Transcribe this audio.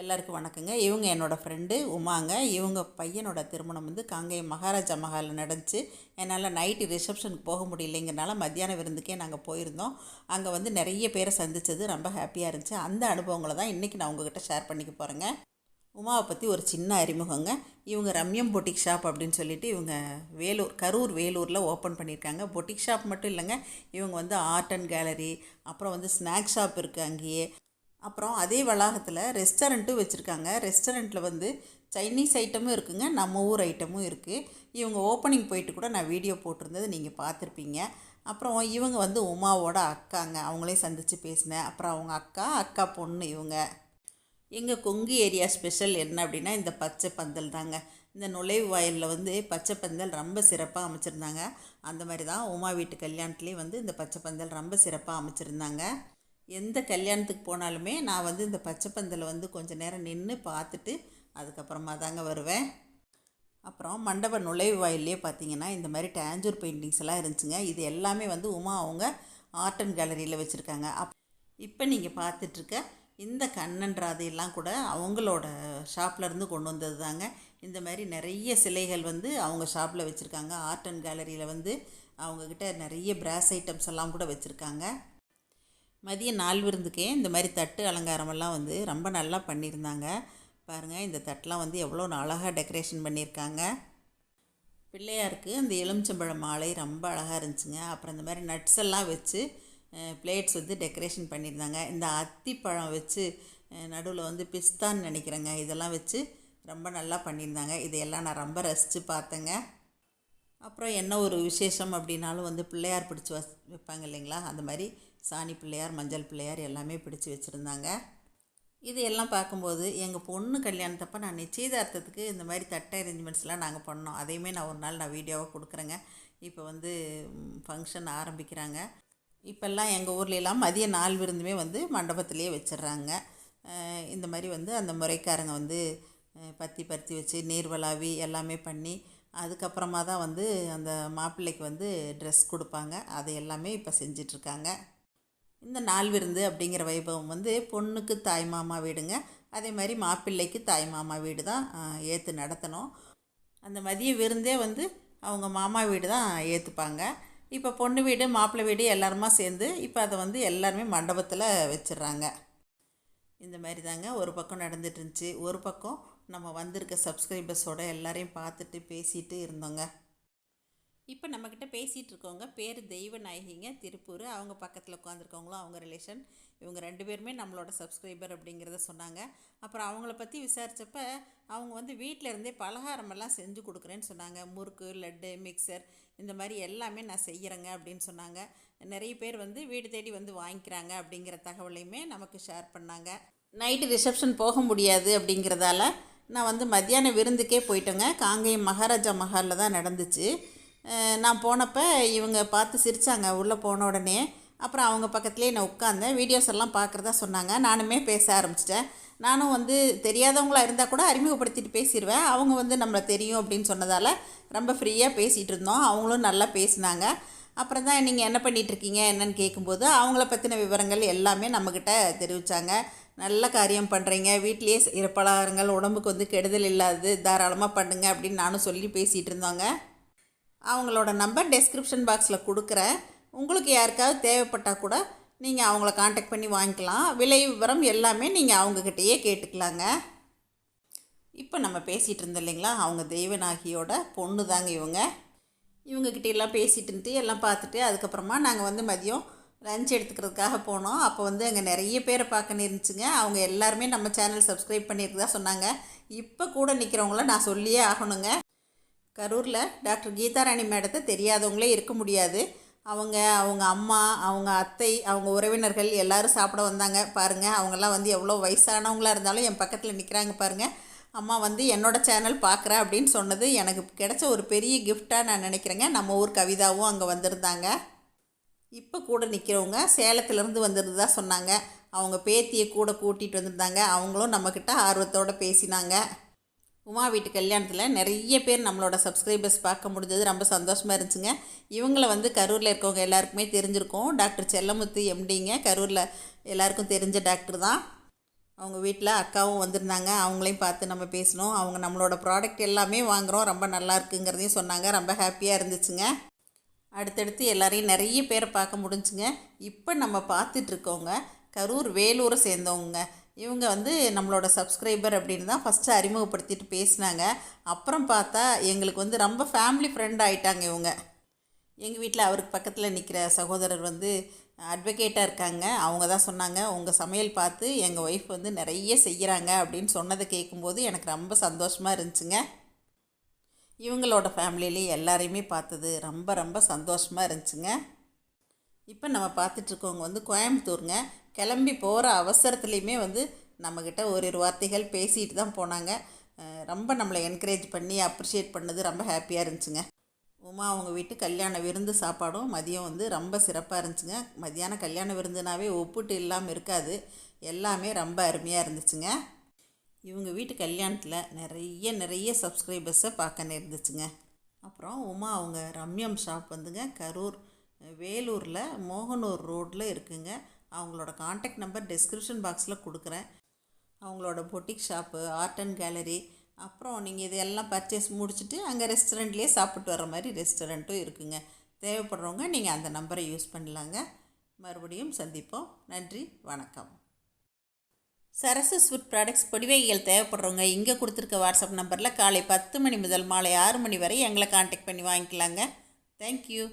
எல்லாருக்கும் வணக்கங்க. இவங்க என்னோடய ஃப்ரெண்டு உமாங்க. இவங்க பையனோட திருமணம் வந்து காங்கேயம் மகாராஜா மஹாலில் நடந்துச்சு. என்னால் நைட்டு ரிசப்ஷனுக்கு போக முடியலைங்கிறனால மத்தியான விருந்துக்கே நாங்கள் போயிருந்தோம். அங்கே வந்து நிறைய பேரை சந்தித்தது ரொம்ப ஹாப்பியாக இருந்துச்சு. அந்த அனுபவங்களை தான் இன்றைக்கி நான் உங்ககிட்ட ஷேர் பண்ணிக்க போகிறேங்க உமாவை பற்றி ஒரு சின்ன அறிமுகங்க. இவங்க ரம்யம் பொட்டிக் ஷாப் அப்படின்னு சொல்லிட்டு இவங்க வேலூர் கரூர் வேலூரில் ஓப்பன் பண்ணியிருக்காங்க. பொட்டிக் ஷாப் மட்டும் இல்லைங்க. இவங்க வந்து ஆர்ட் அண்ட் கேலரி அப்புறம் வந்து ஸ்நாக் ஷாப் இருக்குது அங்கேயே. அப்புறம் அதே வளாகத்தில் ரெஸ்டாரண்ட்டும் வச்சுருக்காங்க. ரெஸ்டாரண்ட்டில் வந்து சைனீஸ் ஐட்டமும் இருக்குங்க. நம்ம ஊர் ஐட்டமும் இருக்குது இவங்க ஓப்பனிங் போயிட்டு கூட நான் வீடியோ போட்டிருந்தது நீங்கள் பார்த்துருப்பீங்க. அப்புறம் இவங்க வந்து உமாவோட அக்காங்க. அவங்களையும் சந்தித்து பேசினேன். அப்புறம் அவங்க அக்கா அக்கா பொண்ணு இவங்க. எங்கள் கொங்கு ஏரியா ஸ்பெஷல் என்ன அப்படின்னா இந்த பச்சை பந்தல் தாங்க. இந்த நுழைவு வாயிலில் வந்து பச்சை பந்தல் ரொம்ப சிறப்பாக அமைச்சிருந்தாங்க. அந்த மாதிரி தான் உமா வீட்டு கல்யாணத்துலேயும் வந்து இந்த பச்சை பந்தல் ரொம்ப சிறப்பாக அமைச்சிருந்தாங்க. எந்த கல்யாணத்துக்கு போனாலுமே நான் வந்து இந்த பச்சை பந்தலை வந்து கொஞ்சம் நேரம் நின்று பார்த்துட்டு அதுக்கப்புறமா தாங்க வருவேன். அப்புறம் மண்டப நுழைவு வாயிலே பார்த்தீங்கன்னா இந்த மாதிரி டேஞ்சூர் பெயிண்டிங்ஸ் எல்லாம் இருந்துச்சுங்க. இது எல்லாமே வந்து உமா அவங்க ஆர்ட் அண்ட் கேலரியில் வச்சுருக்காங்க. அப் இப்போ நீங்கள் பார்த்துட்ருக்க இந்த கண்ணன் ராதையெல்லாம் கூட அவங்களோட ஷாப்லேருந்து கொண்டு வந்தது தாங்க. இந்த மாதிரி நிறைய சிலைகள் வந்து அவங்க ஷாப்பில் வச்சுருக்காங்க. ஆர்ட் அண்ட் கேலரியில் வந்து அவங்கக்கிட்ட நிறைய பிராஸ் ஐட்டம்ஸ் எல்லாம் கூட வச்சுருக்காங்க. மதிய நாள் விருந்துக்கே இந்த மாதிரி தட்டு அலங்காரமெல்லாம் வந்து ரொம்ப நல்லா பண்ணியிருந்தாங்க. பாருங்கள் இந்த தட்டெலாம் வந்து எவ்வளோ அழகாக டெக்கரேஷன் பண்ணியிருக்காங்க. பிள்ளையாருக்கு அந்த எலுமிச்சம்பழம் மாலை ரொம்ப அழகாக இருந்துச்சுங்க. அப்புறம் இந்த மாதிரி நட்ஸ் எல்லாம் வச்சு பிளேட்ஸ் வந்து டெக்கரேஷன் பண்ணியிருந்தாங்க. இந்த அத்திப்பழம் வச்சு நடுவில் வந்து பிஸ்தான்னு நினைக்கிறேங்க. இதெல்லாம் வச்சு ரொம்ப நல்லா பண்ணியிருந்தாங்க. இதையெல்லாம் நான் ரொம்ப ரசித்து பார்த்தேங்க. அப்புறம் என்ன ஒரு விசேஷம் அப்படின்னாலும் வந்து பிள்ளையார் பிடிச்சி வச் வைப்பாங்க இல்லைங்களா? அந்த மாதிரி சாணி பிள்ளையார் மஞ்சள் பிள்ளையார் எல்லாமே பிடிச்சி வச்சுருந்தாங்க. இது எல்லாம் பார்க்கும்போது எங்கள் பொண்ணு கல்யாணத்தப்போ நான் நிச்சயதார்த்தத்துக்கு இந்த மாதிரி தட்டை அரேஞ்ச்மெண்ட்ஸ்லாம் நாங்கள் பண்ணோம். அதையுமே நான் ஒரு நாள் நான் வீடியோவாக கொடுக்குறேங்க. இப்போ வந்து ஃபங்க்ஷன் ஆரம்பிக்கிறாங்க. இப்போல்லாம் எங்கள் ஊர்லெலாம் மதிய நாள் விருந்துமே வந்து மண்டபத்திலே வச்சிடுறாங்க. இந்த மாதிரி வந்து அந்த முறைக்காரங்க வந்து பத்தி பருத்தி வச்சு நீர்வலாவி எல்லாமே பண்ணி அதுக்கப்புறமா தான் வந்து அந்த மாப்பிள்ளைக்கு வந்து ட்ரெஸ் கொடுப்பாங்க. அதை எல்லாமே இப்போ செஞ்சிட்ருக்காங்க இந்த நாள் விருந்து அப்படிங்கிற வைபவம் வந்து பொண்ணுக்கு தாய் மாமா வீடுங்க. அதே மாதிரி மாப்பிள்ளைக்கு தாய் மாமா வீடு தான் ஏற்று நடத்தணும். அந்த மதிய விருந்தே வந்து அவங்க மாமா வீடு தான் ஏற்றுப்பாங்க இப்போ பொண்ணு வீடு மாப்பிள்ளை வீடு எல்லாருமா சேர்ந்து இப்போ அதை வந்து எல்லாருமே மண்டபத்தில் வச்சிடுறாங்க இந்த மாதிரி தாங்க ஒரு பக்கம் நடந்துட்டு இருந்துச்சு ஒரு பக்கம் நம்ம வந்திருக்க சப்ஸ்கிரைபர்ஸோட எல்லாரையும் பார்த்துட்டு பேசிகிட்டு இருந்தோங்க. இப்போ நம்மக்கிட்ட பேசிகிட்டு இருக்கவங்க பேர் தெய்வ நாயகிங்க திருப்பூர் அவங்க பக்கத்தில் உட்காந்துருக்கவங்களும் அவங்க ரிலேஷன் இவங்க ரெண்டு பேருமே நம்மளோட சப்ஸ்கிரைபர் அப்படிங்கிறத சொன்னாங்க. அப்புறம் அவங்கள பற்றி விசாரித்தப்ப அவங்க வந்து வீட்டில் இருந்தே பலகாரமெல்லாம் செஞ்சு கொடுக்குறேன்னு சொன்னாங்க. முறுக்கு லட்டு மிக்சர் இந்த மாதிரி எல்லாமே நான் செய்கிறேங்க அப்படின்னு சொன்னாங்க. நிறைய பேர் வந்து வீடு தேடி வந்து வாங்கிக்கிறாங்க அப்படிங்கிற தகவலையுமே நமக்கு ஷேர் பண்ணாங்க. நைட்டு ரிசப்ஷன் போக முடியாது அப்படிங்கிறதால நான் வந்து மத்தியான விருந்துக்கே போயிட்டேங்க. காங்கேயம் மகாராஜா மஹாலில் தான் நடந்துச்சு. நான் போனப்போ இவங்க பார்த்து சிரித்தாங்க உள்ளே போன உடனே. அப்புறம் அவங்க பக்கத்துலேயே நான் உட்காந்தேன் வீடியோஸ் எல்லாம் பார்க்குறதா சொன்னாங்க. நானுமே பேச ஆரம்பிச்சிட்டேன். நானும் வந்து தெரியாதவங்களாக இருந்தால் கூட அறிமுகப்படுத்திட்டு பேசிடுவேன் அவங்க வந்து நம்மளை தெரியும் அப்படின்னு சொன்னதால் ரொம்ப ஃப்ரீயாக பேசிகிட்டு இருந்தோம். அவங்களும் நல்லா பேசினாங்க. அப்புறம் தான் நீங்கள் என்ன பண்ணிகிட்ருக்கீங்க என்னன்னு கேட்கும்போது அவங்கள பற்றின விவரங்கள் எல்லாமே நம்மக்கிட்ட தெரிவித்தாங்க நல்ல காரியம் பண்ணுறீங்க வீட்லேயே செய்கிற பலகாரங்கள் உடம்புக்கு வந்து கெடுதல் இல்லாது தாராளமாக பண்ணுங்கள் அப்படின்னு நானும் சொல்லி பேசிகிட்டு இருந்தோங்க. அவங்களோட நம்பர் டெஸ்கிரிப்ஷன் பாக்ஸில் கொடுக்குறேன். உங்களுக்கு யாருக்காவது தேவைப்பட்டால் கூட நீங்கள் அவங்கள காண்டாக்ட் பண்ணி வாங்கிக்கலாம். விலை விவரம் எல்லாமே நீங்கள் அவங்கக்கிட்டேயே கேட்டுக்கலாங்க. இப்போ நம்ம பேசிகிட்டு இருந்தோம் இல்லைங்களா? அவங்க தெய்வநாகியோட பொண்ணு தாங்க இவங்க. இவங்கக்கிட்ட எல்லாம் பேசிகிட்டு இருந்துட்டு எல்லாம் பார்த்துட்டு அதுக்கப்புறமா நாங்கள் வந்து மதியம் லஞ்ச் எடுத்துக்கிறதுக்காக போனோம். அப்போ வந்து அங்கே நிறைய பேரை பார்க்க இருந்துச்சுங்க அவங்க எல்லாருமே நம்ம சேனல் சப்ஸ்கிரைப் பண்ணியிருக்கதா சொன்னாங்க. இப்போ கூட நிற்கிறவங்கள நான் சொல்லியே ஆகணுங்க. கரூரில் டாக்டர் கீதாராணி மேடத்தை தெரியாதவங்களே இருக்க முடியாது. அவங்க அவங்க அம்மா அவங்க அத்தை அவங்க உறவினர்கள் எல்லோரும் சாப்பிட வந்தாங்க. பாருங்கள் அவங்கெல்லாம் வந்து எவ்வளோ வயசானவங்களாக இருந்தாலும் என் பக்கத்தில் நிற்கிறாங்க பாருங்கள் அம்மா வந்து என்னோடய சேனல் பார்க்குறேன் அப்படின்னு சொன்னது எனக்கு கிடைச்ச ஒரு பெரிய கிஃப்டாக நான் நினைக்கிறேங்க. நம்ம ஊர் கவிதாவும் அங்கே வந்திருந்தாங்க. இப்போ கூட நிற்கிறவங்க சேலத்துலேருந்து வந்திருந்ததா சொன்னாங்க. அவங்க பேத்தியை கூட கூட்டிகிட்டு வந்திருந்தாங்க. அவங்களும் நம்மக்கிட்ட ஆர்வத்தோடு பேசினாங்க. உமா வீட்டு கல்யாணத்தில் நிறைய பேர் நம்மளோட சப்ஸ்கிரைபர்ஸ் பார்க்க முடிஞ்சது. ரொம்ப சந்தோஷமாக இருந்துச்சுங்க. இவங்கள வந்து கரூரில் இருக்கவங்க எல்லாருக்குமே தெரிஞ்சிருக்கோம். டாக்டர் செல்லமுத்து எம்டிங்க. கரூரில் எல்லாருக்கும் தெரிஞ்ச டாக்டர் தான். அவங்க வீட்டில் அக்காவும் வந்திருந்தாங்க. அவங்களையும் பார்த்து நம்ம பேசினோம். அவங்க நம்மளோட ப்ராடக்ட் எல்லாமே வாங்குகிறோம் ரொம்ப நல்லா இருக்குங்கிறதையும் சொன்னாங்க. ரொம்ப ஹாப்பியாக இருந்துச்சுங்க. அடுத்தடுத்து எல்லாரையும் நிறைய பேரை பார்க்க முடிஞ்சுங்க. இப்போ நம்ம பார்த்துட்ருக்கோங்க கரூர் வேலூரை சேர்ந்தவங்க. இவங்க வந்து நம்மளோட சப்ஸ்கிரைபர் அப்படின்னு தான் ஃபஸ்ட்டு அறிமுகப்படுத்திட்டு பேசினாங்க. அப்புறம் பார்த்தா எங்களுக்கு வந்து ரொம்ப ஃபேமிலி ஃப்ரெண்ட் ஆகிட்டாங்க இவங்க. எங்கள் வீட்டில் அவருக்கு பக்கத்தில் நிற்கிற சகோதரர் வந்து அட்வொகேட்டாக இருக்காங்க. அவங்க தான் சொன்னாங்க உங்கள் சமையல் பார்த்து எங்கள் ஒய்ஃப் வந்து நிறைய செய்கிறாங்க அப்படின்னு சொன்னதை கேட்கும்போது எனக்கு ரொம்ப சந்தோஷமாக இருந்துச்சுங்க. இவங்களோட ஃபேமிலியிலேயே எல்லாரையுமே பார்த்தது ரொம்ப ரொம்ப சந்தோஷமாக இருந்துச்சுங்க. இப்போ நம்ம பார்த்துட்ருக்கவங்க வந்து கோயம்புத்தூருங்க. கிளம்பி போகிற அவசரத்துலேயுமே வந்து நம்மக்கிட்ட ஒரு ஒரு வார்த்தைகள் பேசிட்டு தான் போனாங்க. ரொம்ப நம்மளை என்கரேஜ் பண்ணி அப்ரிஷியேட் பண்ணது ரொம்ப ஹாப்பியாக இருந்துச்சுங்க. உமா அவங்க வீட்டு கல்யாண விருந்து சாப்பாடும் மதியம் வந்து ரொம்ப சிறப்பாக இருந்துச்சுங்க. மதியானம் கல்யாண விருந்துனாவே ஒப்புட்டு இல்லாமல் இருக்காது. எல்லாமே ரொம்ப அருமையாக இருந்துச்சுங்க. இவங்க வீட்டு கல்யாணத்தில் நிறைய நிறைய சப்ஸ்கிரைபர்ஸை பார்க்க நேர்ந்துச்சுங்க. அப்புறம் உமா அவங்க ரம்யம் ஷாப் வந்துங்க. கரூர் வேலூரில் மோகனூர் ரோட்டில் இருக்குங்க. அவங்களோட காண்டாக்ட் நம்பர் டிஸ்கிரிப்ஷன் பாக்ஸில் கொடுக்குறேன். அவங்களோட boutique shop art and gallery அப்புறம் நீங்கள் இதெல்லாம் பர்ச்சேஸ் முடிச்சுட்டு அங்கே ரெஸ்டாரண்ட்லேயே சாப்பிட்டு வர மாதிரி ரெஸ்டாரண்ட்டும் இருக்குங்க. தேவைப்படுறவங்க நீங்கள் அந்த நம்பரை யூஸ் பண்ணலாங்க. மறுபடியும் சந்திப்போம். நன்றி வணக்கம். சரசு ஸ்வீட் ப்ராடக்ட்ஸ் பொடிவைகள் தேவைப்படுறவங்க இங்கே கொடுத்துருக்க வாட்ஸ்அப் நம்பரில் காலை பத்து மணி முதல் மாலை ஆறு மணி வரை எங்களை காண்டாக்ட் பண்ணி வாங்கிக்கலாங்க. தேங்க்யூ